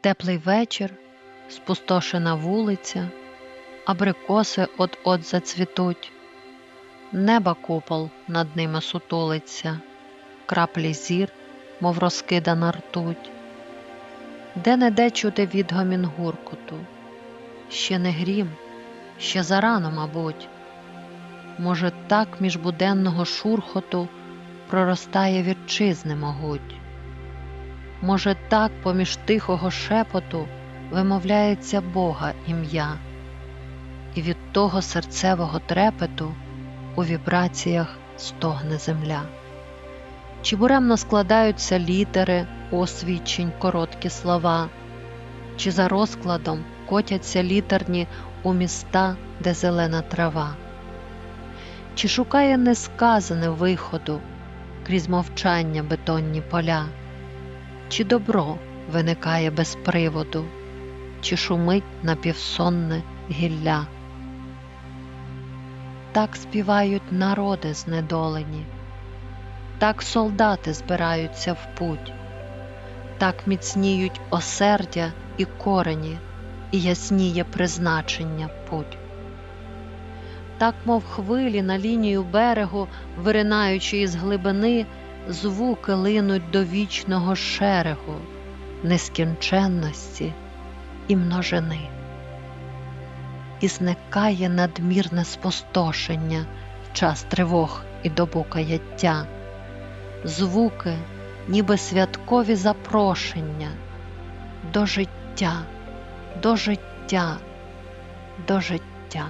Теплий вечір, спустошена вулиця, абрикоси от-от зацвітуть, неба купол над ними сутулиться, краплі зір, мов розкидана ртуть, де не де чути відгомін гуркуту, ще не грім, ще зарано, мабуть. Може, так між буденного шурхоту проростає вітчизни могуть. Може, так поміж тихого шепоту вимовляється Бога ім'я, і від того серцевого трепету у вібраціях стогне земля. Чи буремно складаються літери освічень короткі слова, чи за розкладом котяться літерні у міста, де зелена трава, чи шукає несказане виходу крізь мовчання бетонні поля, чи добро виникає без приводу, чи шумить напівсонне гілля. Так співають народи знедолені, так солдати збираються в путь, так міцніють осердя і корені, і ясніє призначення путь. Так, мов хвилі на лінію берегу, виринаючи із глибини, звуки линуть до вічного шерегу, нескінченності і множини. І зникає надмірне спустошення в час тривог і добу каяття, звуки, ніби святкові запрошення до життя, до життя, до життя.